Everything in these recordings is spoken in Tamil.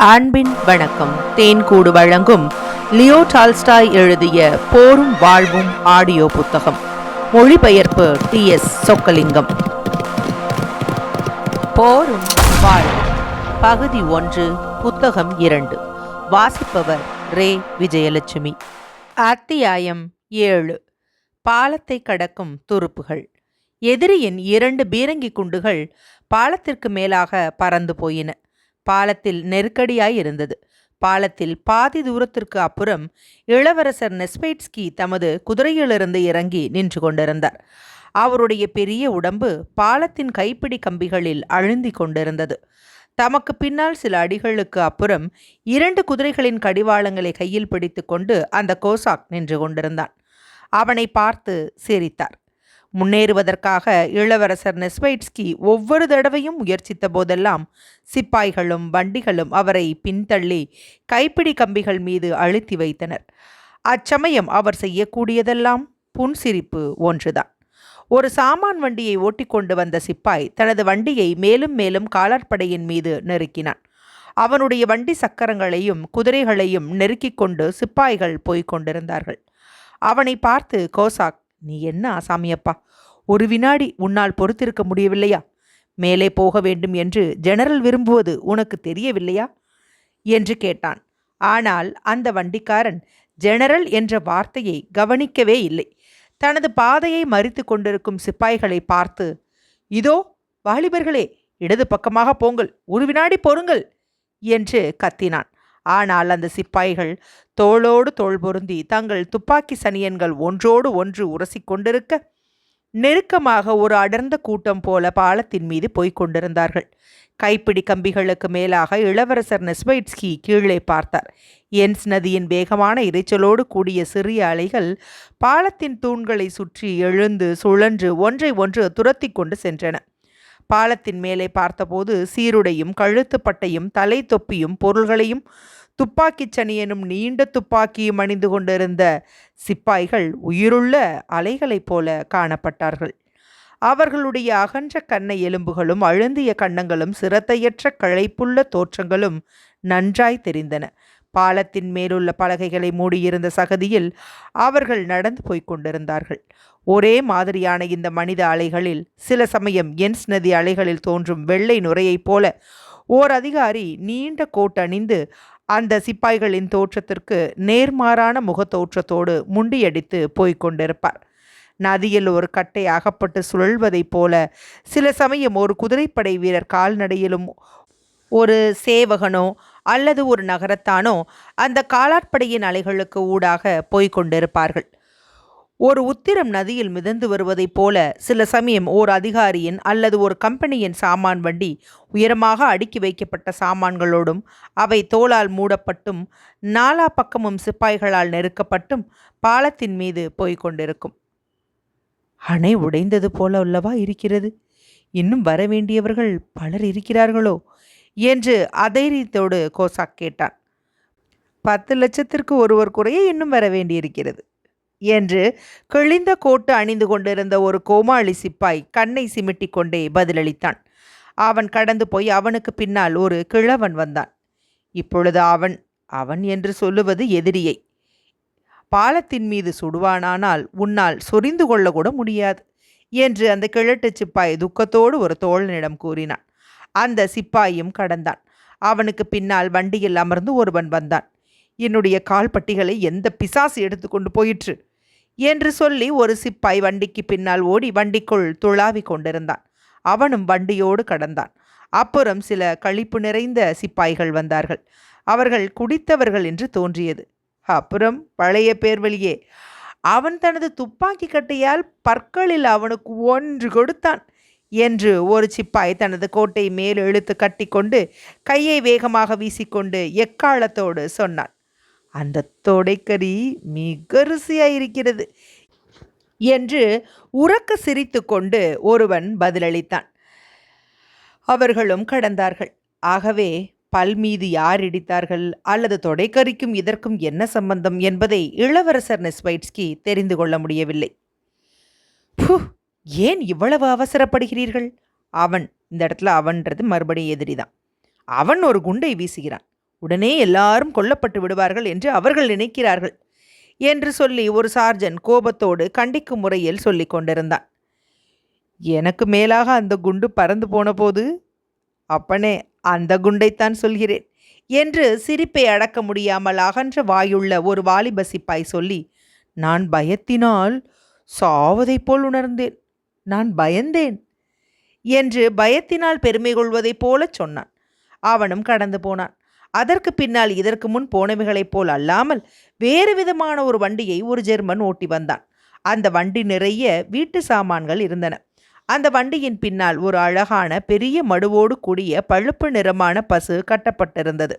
அன்பின் வணக்கம். தேன்கூடு வழங்கும் லியோ டால்ஸ்டாய் எழுதிய போரும் வாழ்வும் ஆடியோ புத்தகம். மொழிபெயர்ப்பு டி எஸ் சொக்கலிங்கம். போரும் வாழ்வும். பகுதி ஒன்று புத்தகம் இரண்டு. வாசிப்பவர் ரே. விஜயலட்சுமி. அத்தியாயம் ஏழு. பாலத்தை கடக்கும் துருப்புகள். எதிரியின் இரண்டு பீரங்கி குண்டுகள் பாலத்திற்கு மேலாக பறந்து போயின. பாலத்தில் நெருக்கடியாய் இருந்தது. பாலத்தில் பாதி தூரத்திற்கு அப்புறம் இளவரசர் நெஸ்பைட்ஸ்கி தமது குதிரையிலிருந்து இறங்கி நின்று கொண்டிருந்தார். அவருடைய பெரிய உடம்பு பாலத்தின் கைப்பிடி கம்பிகளில் அழுந்தி கொண்டிருந்தது. தமக்கு பின்னால் சில அடிகளுக்கு அப்புறம் இரண்டு குதிரைகளின் கடிவாளங்களை கையில் பிடித்துக்கொண்டு அந்த கோசாக் நின்று கொண்டிருந்தான். அவனை பார்த்து சிரித்தார். முன்னேறுவதற்காக இளவரசர் நெஸ்வைட்ஸ்கி ஒவ்வொரு தடவையும் முயற்சித்த போதெல்லாம் சிப்பாய்களும் வண்டிகளும் அவரை பின்தள்ளி கைப்பிடி கம்பிகள் மீது அழுத்தி வைத்தனர். அச்சமயம் அவர் செய்யக்கூடியதெல்லாம் புன்சிரிப்பு ஒன்றுதான். ஒரு சாமான் வண்டியை ஓட்டிக்கொண்டு வந்த சிப்பாய் தனது வண்டியை மேலும் மேலும் காலாட்படையின் மீது நெருக்கினான். அவனுடைய வண்டி சக்கரங்களையும் குதிரைகளையும் நெருக்கிக் கொண்டு சிப்பாய்கள் போய்க் கொண்டிருந்தார்கள். அவனை பார்த்து கோசாக் நீ என்ன ஆசாமியப்பா? ஒரு வினாடி உன்னால் பொறுத்திருக்க முடியவில்லையா? மேலே போக வேண்டும் என்று ஜெனரல் விரும்புவது உனக்கு தெரியவில்லையா? என்று கேட்டான். ஆனால் அந்த வண்டிக்காரன் ஜெனரல் என்ற வார்த்தையை கவனிக்கவே இல்லை. தனது பாதையை மறித்து கொண்டிருக்கும் சிப்பாய்களை பார்த்து இதோ வாலிபர்களே இடது பக்கமாக போங்கள். ஒரு வினாடி பொறுங்கள் என்று கத்தினான். ஆனால் அந்த சிப்பாய்கள் தோளோடு தோள் பொருந்தி தங்கள் துப்பாக்கி சனியன்கள் ஒன்றோடு ஒன்று உரசிக் கொண்டிருக்க நெருக்கமாக ஒரு அடர்ந்த கூட்டம் போல பாலத்தின் மீது போய்க் கொண்டிருந்தார்கள். கைப்பிடி கம்பிகளுக்கு மேலாக இளவரசர் நெஸ்வைட்ஸ்கி கீழே பார்த்தார். என்ஸ் நதியின் வேகமான இரைச்சலோடு கூடிய சிறிய அலைகள் பாலத்தின் தூண்களை சுற்றி எழுந்து சுழன்று ஒன்றை ஒன்று துரத்தி கொண்டு சென்றன. பாலத்தின் மேலே பார்த்தபோது சீருடையும் கழுத்துப்பட்டையும் தலை தொப்பியும் பொருள்களையும் துப்பாக்கிச் சனியனும் நீண்ட துப்பாக்கியும் அணிந்து கொண்டிருந்த சிப்பாய்கள் உயிருள்ள அலைகளைப் போல காணப்பட்டார்கள். அவர்களுடைய அகன்ற கண்ணை எலும்புகளும் அழுந்திய கண்ணங்களும் சிரத்தையற்ற களைப்புள்ள தோற்றங்களும் நன்றாய் தெரிந்தன. பாலத்தின் மேலுள்ள பலகைகளை மூடியிருந்த சகதியில் அவர்கள் நடந்து போய்க் கொண்டிருந்தார்கள். ஒரே மாதிரியான இந்த மனித அலைகளில் சில சமயம் என்ஸ் நதி அலைகளில் தோன்றும் வெள்ளை நுரையைப் போல ஓர் அதிகாரி நீண்ட கோட் அணிந்து அந்த சிப்பாய்களின் தோற்றத்திற்கு நேர்மாறான முகத்தோற்றத்தோடு முண்டியடித்து போய்க் கொண்டிருப்பார். நதியில் ஒரு கட்டை அகப்பட்டு சுழல்வதைப் போல சில சமயம் ஒரு குதிரைப்படை வீரர் கால்நடையிலும் ஒரு சேவகனோ அல்லது ஒரு நகரத்தானோ அந்த காலாட்படையின் அலைகளுக்கு ஊடாக போய்க் கொண்டிருப்பார்கள். ஒரு உத்திரம் நதியில் மிதந்து வருவதைப் போல சில சமயம் ஓர் அதிகாரியின் அல்லது ஒரு கம்பெனியின் சாமான் வண்டி உயரமாக அடுக்கி வைக்கப்பட்ட சாமான்களோடும் அவை தோளால் மூடப்பட்டும் நாலா பக்கமும் சிப்பாய்களால் நெருக்கப்பட்டும் பாலத்தின் மீது போய்க் கொண்டிருக்கும். அணை உடைந்தது போல உள்ளவா இருக்கிறது? இன்னும் வர வேண்டியவர்கள் பலர் இருக்கிறார்களோ? என்று அதைரியத்தோடு கோசாக் கேட்டான். பத்து லட்சத்திற்கு ஒருவர் குறைய இன்னும் வர வேண்டியிருக்கிறது என்று கிழிந்த கோட்டு அணிந்து கொண்டிருந்த ஒரு கோமாளி சிப்பாய் கண்ணை சிமிட்டிக் கொண்டே பதிலளித்தான். அவன் கடந்து போய் அவனுக்கு பின்னால் ஒரு கிழவன் வந்தான். இப்பொழுது அவன் அவன் என்று சொல்லுவது எதிரியை. பாலத்தின் மீது சுடுவானானால் உன்னால் சொரிந்து கொள்ளக்கூட முடியாது என்று அந்த கிழட்டு சிப்பாய் துக்கத்தோடு ஒரு தோழனிடம் கூறினான். அந்த சிப்பாயும் கடந்தான். அவனுக்கு பின்னால் வண்டியில் அமர்ந்து ஒருவன் வந்தான். என்னுடைய கால்பட்டிகளை எந்த பிசாசு எடுத்துக்கொண்டு போயிற்று? என்று சொல்லி ஒரு சிப்பாய் வண்டிக்கு பின்னால் ஓடி வண்டிக்குள் துளாவி கொண்டிருந்தான். அவனும் வண்டியோடு கடந்தான். அப்புறம் சில கழிப்பு நிறைந்த சிப்பாய்கள் வந்தார்கள். அவர்கள் குடித்தவர்கள் என்று தோன்றியது. அப்புறம் பழைய பேர்வழியே. அவன் தனது துப்பாக்கி கட்டையால் பற்களில் அவனுக்கு ஒன்று கொடுத்தான். என்று ஒரு சிப்பாய் தனது கோட்டை மேல் இழுத்து கட்டிக்கொண்டு கையை வேகமாக வீசிக்கொண்டு எக்காலத்தோடு சொன்னான். அந்த தொடைக்கறி மிக ருசியாயிருக்கிறது என்று உறக்க சிரித்து கொண்டு ஒருவன் பதிலளித்தான். அவர்களும் கடந்தார்கள். ஆகவே பல் மீது யார் இடித்தார்கள் அல்லது தொடைக்கறிக்கும் இதற்கும் என்ன சம்பந்தம் என்பதை இளவரசர் நெஸ்வைட்ஸ்கி தெரிந்து கொள்ள முடியவில்லை. ஏன் இவ்வளவு அவசரப்படுகிறீர்கள்? அவன் இந்த இடத்துல அவன்றது மறுபடியும் எதிரிதான். அவன் ஒரு குண்டை வீசுகிறான். உடனே எல்லாரும் கொல்லப்பட்டு விடுவார்கள் என்று அவர்கள் நினைக்கிறார்கள் என்று சொல்லி ஒரு சார்ஜன் கோபத்தோடு கண்டிக்கும் முறையில் சொல்லிக் கொண்டிருந்தான். எனக்கு மேலாக அந்த குண்டு பறந்து போன போது அப்பனே அந்த குண்டைத்தான் சொல்கிறேன் என்று சிரிப்பை அடக்க முடியாமல் அகன்ற வாயுள்ள ஒரு வாலிப சிப்பாய் சொல்லி நான் பயத்தினால் சாவதைப் போல் உணர்ந்தேன். நான் பயந்தேன் என்று பயத்தினால் பெருமை கொள்வதைப் போலச் சொன்னான். அவனும் கடந்து போனான். அதற்கு பின்னால் இதற்கு முன் போனவைகளைப் போல் அல்லாமல் வேறு விதமான ஒரு வண்டியை ஒரு ஜெர்மன் ஓட்டி வந்தான். அந்த வண்டி நிறைய வீட்டு சாமான்கள் இருந்தன. அந்த வண்டியின் பின்னால் ஒரு அழகான பெரிய மடுவோடு கூடிய பழுப்பு நிறமான பசு கட்டப்பட்டிருந்தது.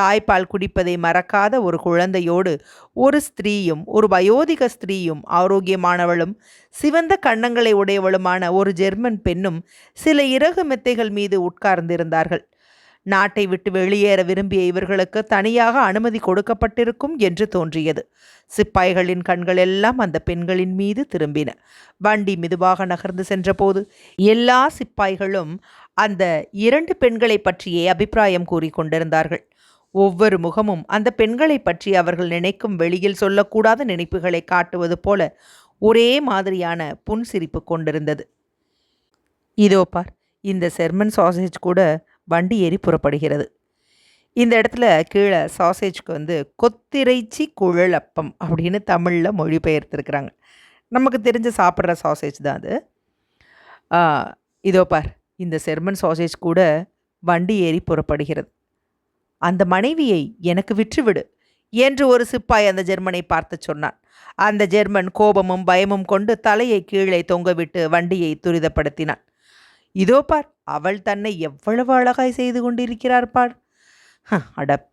தாய்ப்பால் குடிப்பதை மறக்காத ஒரு குழந்தையோடு ஒரு ஸ்திரீயும் ஒரு வயோதிக ஸ்திரீயும் ஆரோக்கியமானவளும் சிவந்த கண்ணங்களை உடையவளுமான ஒரு ஜெர்மன் பெண்ணும் சில இறகு மெத்தைகள் மீது உட்கார்ந்திருந்தார்கள். நாட்டை விட்டு வெளியேற விரும்பிய இவர்களுக்கு தனியாக அனுமதி கொடுக்கப்பட்டிருக்கும் என்று தோன்றியது. சிப்பாய்களின் கண்கள் எல்லாம் அந்த பெண்களின் மீது திரும்பின. வண்டி மெதுவாக நகர்ந்து சென்றபோது எல்லா சிப்பாய்களும் அந்த இரண்டு பெண்களை பற்றியே அபிப்பிராயம் கூறிக்கொண்டிருந்தார்கள். ஒவ்வொரு முகமும் அந்த பெண்களை பற்றி அவர்கள் நினைக்கும் வெளியில் சொல்லக்கூடாத நினைப்புகளை காட்டுவது போல ஒரே மாதிரியான புன்சிரிப்பு கொண்டிருந்தது. இதோ பார் இந்த செர்மன் சாசேஜ் கூட வண்டி ஏறி புறப்படுகிறது. இந்த இடத்துல கீழே சாசேஜ்க்கு வந்து கொத்திறைச்சி குழலப்பம் அப்படின்னு தமிழில் மொழிபெயர்த்துருக்குறாங்க. நமக்கு தெரிஞ்ச சாப்பிட்ற சாசேஜ் தான் அது. இதோ பார் இந்த செர்மன் சாசேஜ் கூட வண்டி ஏறி புறப்படுகிறது. அந்த மனைவியை எனக்கு விற்றுவிடு என்று ஒரு சிப்பாய் அந்த ஜெர்மனை பார்த்து சொன்னான். அந்த ஜெர்மன் கோபமும் பயமும் கொண்டு தலையை கீழே தொங்கவிட்டு வண்டியை துரிதப்படுத்தினான். இதோ பார் அவள் தன்னை எவ்வளவு அழகாய் செய்து கொண்டிருக்கிறார் பார். ஹ, அட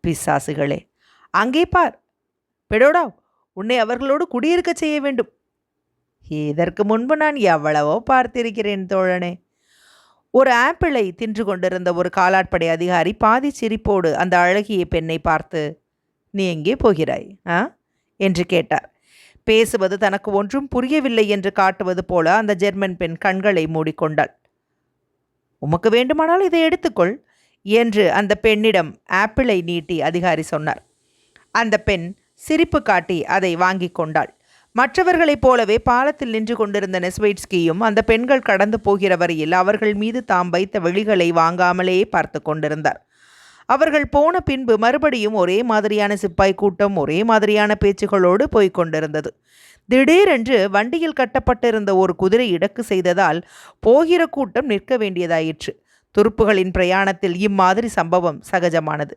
அங்கே பார். பெடோடா உன்னை அவர்களோடு குடியிருக்க செய்ய வேண்டும். இதற்கு முன்பு நான் எவ்வளவோ பார்த்திருக்கிறேன் தோழனே. ஒரு ஆப்பிளை தின்று கொண்டிருந்த ஒரு காலாட்படை அதிகாரி பாதி சிரிப்போடு அந்த அழகிய பெண்ணை பார்த்து நீ எங்கே போகிறாய்? ஆ? என்று கேட்டார். பேசுவது தனக்கு ஒன்றும் புரியவில்லை என்று காட்டுவது போல அந்த ஜெர்மன் பெண் கண்களை மூடிக்கொண்டாள். உமக்கு வேண்டுமானால் இதை எடுத்துக்கொள் என்று அந்த பெண்ணிடம் ஆப்பிளை நீட்டி அதிகாரி சொன்னார். அந்த பெண் சிரிப்பு காட்டி அதை வாங்கி கொண்டாள். மற்றவர்களைப் போலவே பாலத்தில் நின்று கொண்டிருந்த நெஸ்வைட்ஸ்கியும் அந்த பெண்கள் கடந்து போகிற வரையில் அவர்கள் மீது தாம் வைத்த வெளிகளை வாங்காமலே பார்த்து கொண்டிருந்தார். அவர்கள் போன பின்பு மறுபடியும் ஒரே மாதிரியான சிப்பாய் கூட்டம் ஒரே மாதிரியான பேச்சுகளோடு போய்க் கொண்டிருந்தது. திடீரென்று வண்டியில் கட்டப்பட்டிருந்த ஒரு குதிரை இடக்கு செய்ததால் போகிற கூட்டம் நிற்க வேண்டியதாயிற்று. துருப்புகளின் பிரயாணத்தில் இம்மாதிரி சம்பவம் சகஜமானது.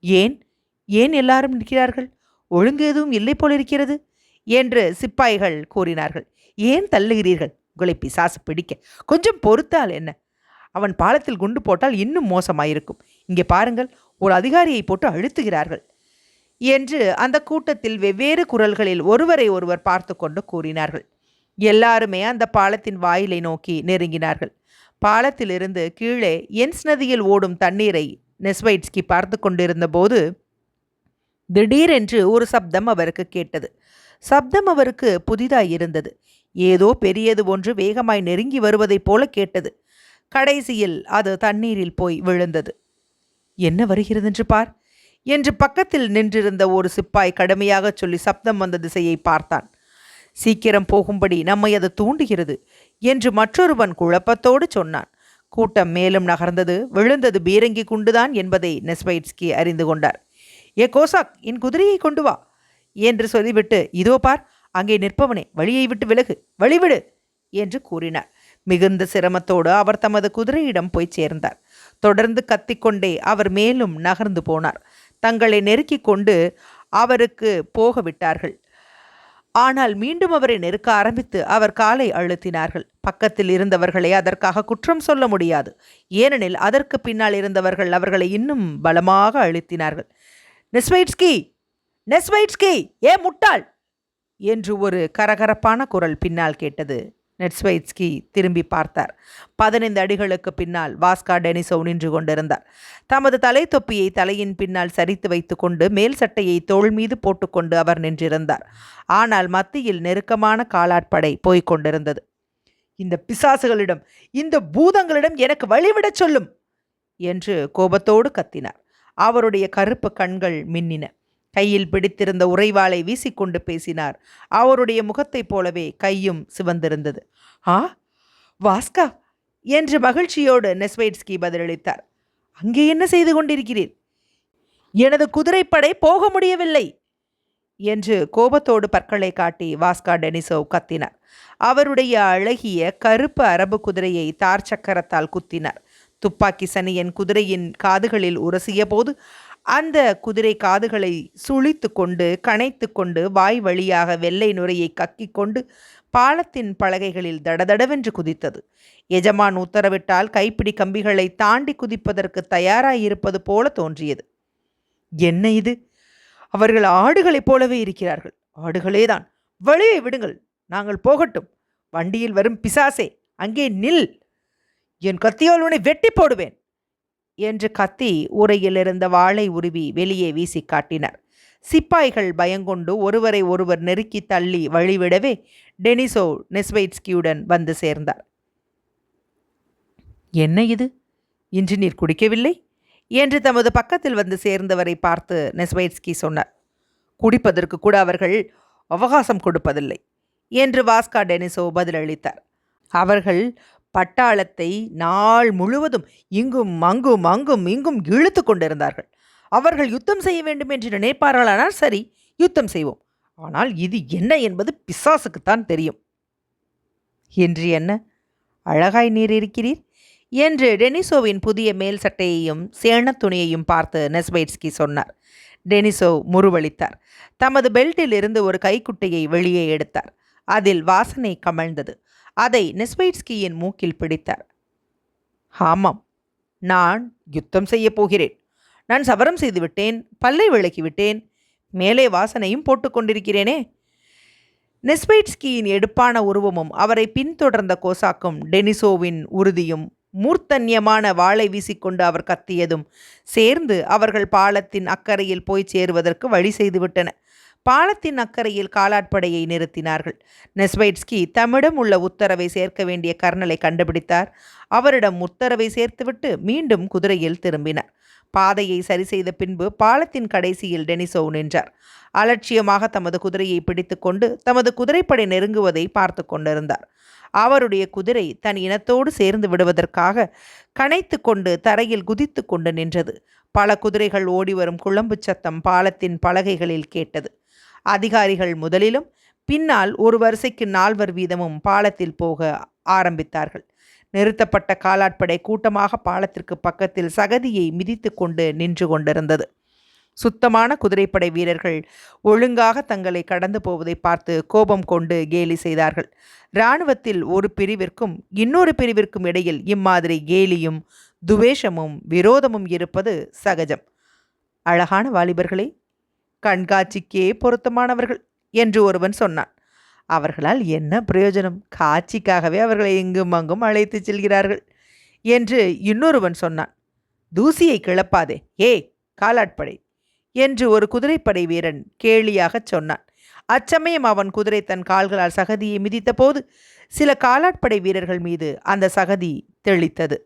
ஏன்? ஏன் எல்லாரும் நிற்கிறார்கள்? ஒழுங்கு எதுவும் இல்லை போலிருக்கிறது. என்று சிப்பாய்கள் கூறினார்கள். ஏன் தள்ளுகிறீர்கள்? உங்களை பிசாசு பிடிக்க. கொஞ்சம் பொறுத்தால் என்ன? அவன் பாலத்தில் குண்டு போட்டால் இன்னும் மோசமாயிருக்கும். இங்கே பாருங்கள் ஒரு அதிகாரியை போட்டு அழுத்துகிறார்கள் என்று அந்த கூட்டத்தில் வெவ்வேறு குரல்களில் ஒருவரை ஒருவர் பார்த்து கொண்டு கூறினார்கள். எல்லாருமே அந்த பாலத்தின் வாயிலை நோக்கி நெருங்கினார்கள். பாலத்திலிருந்து கீழே என்ஸ் நதியில் ஓடும் தண்ணீரை நெஸ்வைட்ஸ்கி பார்த்து கொண்டிருந்த போது திடீரென்று ஒரு சப்தம் அவருக்கு கேட்டது. சப்தம் அவருக்கு புதிதாய் இருந்தது ஏதோ பெரியது ஒன்று வேகமாய் நெருங்கி வருவதைப் போல கேட்டது. கடைசியில் அது தண்ணீரில் போய் விழுந்தது. என்ன வருகிறதென்று பார் என்று பக்கத்தில் நின்றிருந்த ஒரு சிப்பாய் கடுமையாகச் சொல்லி சப்தம் வந்த திசையை பார்த்தான். சீக்கிரம் போகும்படி நம்மை அது தூண்டுகிறது என்று மற்றொருவன் குழப்பத்தோடு சொன்னான். கூட்டம் மேலும் நகர்ந்தது. விழுந்தது பீரங்கி குண்டுதான் என்பதை நெஸ்பைட்ஸ்கி அறிந்து கொண்டார். ஏ கோசாக் என் குதிரையை கொண்டு வா என்று சொல்லிவிட்டு இதோ பார் அங்கே நிற்பவனே வழியை விட்டு விலகு வழிவிடு என்று கூறினார். மிகுந்த சிரமத்தோடு அவர் தமது குதிரையிடம் போய் சேர்ந்தார். தொடர்ந்து கத்திக்கொண்டே அவர் மேலும் நகர்ந்து போனார். தங்களை நெருக்கிக் கொண்டு அவருக்கு போக விட்டார்கள். ஆனால் மீண்டும் அவரை நெருக்க ஆரம்பித்து அவர் காலை அழுத்தினார்கள். பக்கத்தில் இருந்தவர்களை அதற்காக குற்றம் சொல்ல முடியாது. ஏனெனில் அதற்கு பின்னால் இருந்தவர்கள் அவர்களை இன்னும் பலமாக அழுத்தினார்கள். நிஸ்வைட்ஸ்கி நெஸ்வைட்ஸ்கி ஏ முட்டாள்? என்று ஒரு கரகரப்பான குரல் பின்னால் கேட்டது. நெட்ஸ்வைட்ஸ்கி திரும்பி பார்த்தார். பதினைந்து அடிகளுக்கு பின்னால் வாஸ்கா டெனிசோ நின்று கொண்டிருந்தார். தமது தலை தொப்பியை தலையின் பின்னால் சரித்து வைத்துக்கொண்டு மேல் சட்டையை தோள் மீது போட்டுக்கொண்டு அவர் நின்றிருந்தார். ஆனால் மத்தியில் நெருக்கமான காலாட்படை போய்க் கொண்டிருந்தது. இந்த பிசாசுகளிடம் இந்த பூதங்களிடம் எனக்கு வழிவிடச் சொல்லும்! என்று கோபத்தோடு கத்தினார். அவருடைய கருப்பு கண்கள் மின்னின. கையில் பிடித்திருந்த உறைவாளை வீசிக்கொண்டு பேசினார். அவருடைய முகத்தைப் போலவே கையும் சிவந்திருந்தது. ஆ வாஸ்கா! என்று மகிழ்ச்சியோடு நெஸ்வைட்ஸ்கி பதிலளித்தார். அங்கே என்ன செய்து கொண்டிருக்கிறீர்? எனது குதிரைப்படை போக முடியவில்லை! என்று கோபத்தோடு பற்களை காட்டி வாஸ்கா டெனிசோவ் கத்தினார். அவருடைய அழகிய கருப்பு அரபு குதிரையை தார் சக்கரத்தால் குத்தினார். துப்பாக்கி சனியன் குதிரையின் காதுகளில் உரசிய போது அந்த குதிரை காதுகளை சுழித்து கொண்டு கனைத்து கொண்டு வாய் வழியாக வெள்ளை நுரையை கக்கி கொண்டு பாலத்தின் பலகைகளில் தடதடவென்று குதித்தது. எஜமான் உத்தரவிட்டால் கைப்பிடி கம்பிகளை தாண்டி குதிப்பதற்கு தயாராயிருப்பது போல தோன்றியது. என்ன இது? அவர்கள் ஆடுகளைப் போலவே இருக்கிறார்கள். ஆடுகளேதான். வழியை விடுங்கள். நாங்கள் போகட்டும். வண்டியில் வரும் பிசாசே அங்கே நில். என் கத்தியால் உன்னை வெட்டி போடுவேன். என்று கத்தி உரையிலிருந்த வாளை உருவி வெளியே வீசி காட்டினர். சிப்பாய்கள் பயங்கொண்டு ஒருவரை ஒருவர் நெருக்கி தள்ளி வழிவிடவே டெனிசோ நெஸ்வைட்ஸ்கியுடன் வந்து சேர்ந்தார். என்ன இது? இன்று நீர் குடிக்கவில்லை? என்று தமது பக்கத்தில் வந்து சேர்ந்தவரை பார்த்து நெஸ்வைட்ஸ்கி சொன்னார். குடிப்பதற்கு கூட அவர்கள் அவகாசம் கொடுப்பதில்லை என்று வாஸ்கா டெனிசோ பதிலளித்தார். அவர்கள் பட்டாளத்தை நாள் முழுவதும் இங்கும் அங்கும் அங்கும் இங்கும் இழுத்து கொண்டிருந்தார்கள். அவர்கள் யுத்தம் செய்ய வேண்டும் என்று நினைப்பார்களானால் சரி யுத்தம் செய்வோம். ஆனால் இது என்ன என்பது பிசாசுக்குத்தான் தெரியும். என்று என்ன? அழகாய் நீர் இருக்கிறீர்? என்று டெனிசோவின் புதிய மேல் சட்டையையும் சேன துணியையும் பார்த்து நெஸ்வைட்ஸ்கி சொன்னார். டெனிசோ முருவளித்தார் தமது பெல்ட்டில் இருந்து ஒரு கைக்குட்டையை வெளியே எடுத்தார். அதில் வாசனை கமழ்ந்தது. அதை நெஸ்வைட்ஸ்கியின் மூக்கில் பிடித்தார். ஆமாம் நான் யுத்தம் செய்யப் போகிறேன். நான் சவரம் செய்துவிட்டேன் பல்லை விளக்கிவிட்டேன் மேலே வாசனையும் போட்டுக்கொண்டிருக்கிறேனே நெஸ்பைட்ஸ்கியின் எடுப்பான உருவமும் அவரை பின்தொடர்ந்த கோசாக்கும் டெனிசோவின் உறுதியும் மூர்த்தன்யமான வாளை வீசிக்கொண்டு அவர் கத்தியதும் சேர்ந்து அவர்கள் பாலத்தின் அக்கறையில் போய் சேருவதற்கு வழி செய்துவிட்டன. பாலத்தின் அக்கறையில் காலாட்படையை நிறுத்தினார்கள். நெஸ்வைட்ஸ்கி தம்மிடம் உள்ள உத்தரவை சேர்க்க வேண்டிய கர்னலை கண்டுபிடித்தார். அவரிடம் உத்தரவை சேர்த்துவிட்டு மீண்டும் குதிரையில் திரும்பினார். பாதையை சரி செய்த பின்பு பாலத்தின் கடைசியில் டெனிசோ நின்றார். அலட்சியமாக தமது குதிரையை பிடித்துக்கொண்டு தமது குதிரைப்படை நெருங்குவதை பார்த்து கொண்டிருந்தார். அவருடைய குதிரை தன் இனத்தோடு சேர்ந்து விடுவதற்காக கனைத்து கொண்டு தரையில் குதித்து கொண்டு நின்றது. பல குதிரைகள் ஓடிவரும் குழம்பு சத்தம் பாலத்தின் பலகைகளில் கேட்டது. அதிகாரிகள் முதலிலும் பின்னால் ஒரு வரிசைக்கு நால்வர் வீதமும் பாலத்தில் போக ஆரம்பித்தார்கள். நிறுத்தப்பட்ட காலாட்படை கூட்டமாக பாலத்திற்கு பக்கத்தில் சகதியை மிதித்து கொண்டு நின்று கொண்டிருந்தது. சுத்தமான குதிரைப்படை வீரர்கள் ஒழுங்காக தங்களை கடந்து போவதை பார்த்து கோபம் கொண்டு கேலி செய்தார்கள். இராணுவத்தில் ஒரு பிரிவிற்கும் இன்னொரு பிரிவிற்கும் இடையில் இம்மாதிரி கேலியும் துவேஷமும் விரோதமும் இருப்பது சகஜம். அழகான வாலிபர்களே கண்காட்சிக்கே பொருத்தமானவர்கள் என்று ஒருவன் சொன்னான். அவர்களால் என்ன பிரயோஜனம்? காட்சிக்காகவே அவர்களை எங்கும் அங்கும் அழைத்து செல்கிறார்கள் என்று இன்னொருவன் சொன்னான். தூசியை கிளப்பாதே. ஏ காலாட்படை என்று ஒரு குதிரைப்படை வீரன் கேலியாகச் சொன்னான். அச்சமயம் அவன் குதிரை தன் கால்களால் சகதியை மிதித்தபோது சில காலாட்படை வீரர்கள் மீது அந்த சகதி தெளித்தது.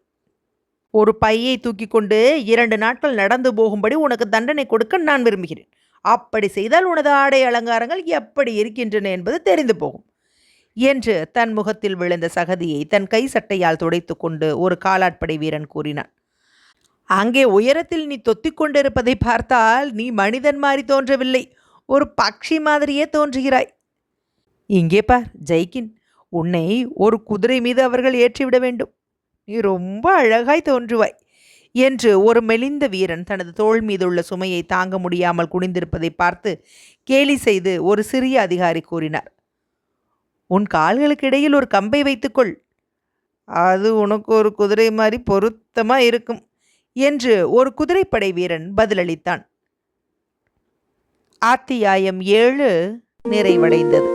ஒரு பையை தூக்கி கொண்டு இரண்டு நாட்கள் நடந்து போகும்படி உனக்கு தண்டனை கொடுக்க நான் விரும்புகிறேன். அப்படி செய்தால் உனது ஆடை அலங்காரங்கள் எப்படி இருக்கின்றன என்பது தெரிந்து போகும். என்று தன் முகத்தில் விழுந்த சகதியை தன் கை சட்டையால் துடைத்து கொண்டு ஒரு காலாட்படை வீரன் கூறினான். அங்கே உயரத்தில் நீ தொத்திக் கொண்டிருப்பதை பார்த்தால் நீ மனிதன் மாதிரி தோன்றவில்லை. ஒரு பக்ஷி மாதிரியே தோன்றுகிறாய். இங்கே பார் ஜெய்கின். உன்னை ஒரு குதிரை மீது அவர்கள் ஏற்றிவிட வேண்டும். நீ ரொம்ப அழகாய் தோன்றுவாய். என்று ஒரு மெலிந்த வீரன் தனது தோள் மீதுள்ள சுமையை தாங்க முடியாமல் குனிந்திருப்பதை பார்த்து கேலி செய்து ஒரு சிறிய அதிகாரி கூறினார் உன் கால்களுக்கு இடையில் ஒரு கம்பை வைத்துக்கொள். அது உனக்கு ஒரு குதிரை மாதிரி பொருத்தமா இருக்கும் என்று ஒரு குதிரைப்படை வீரன் பதிலளித்தான். அத்தியாயம் ஏழு நிறைவடைந்தது.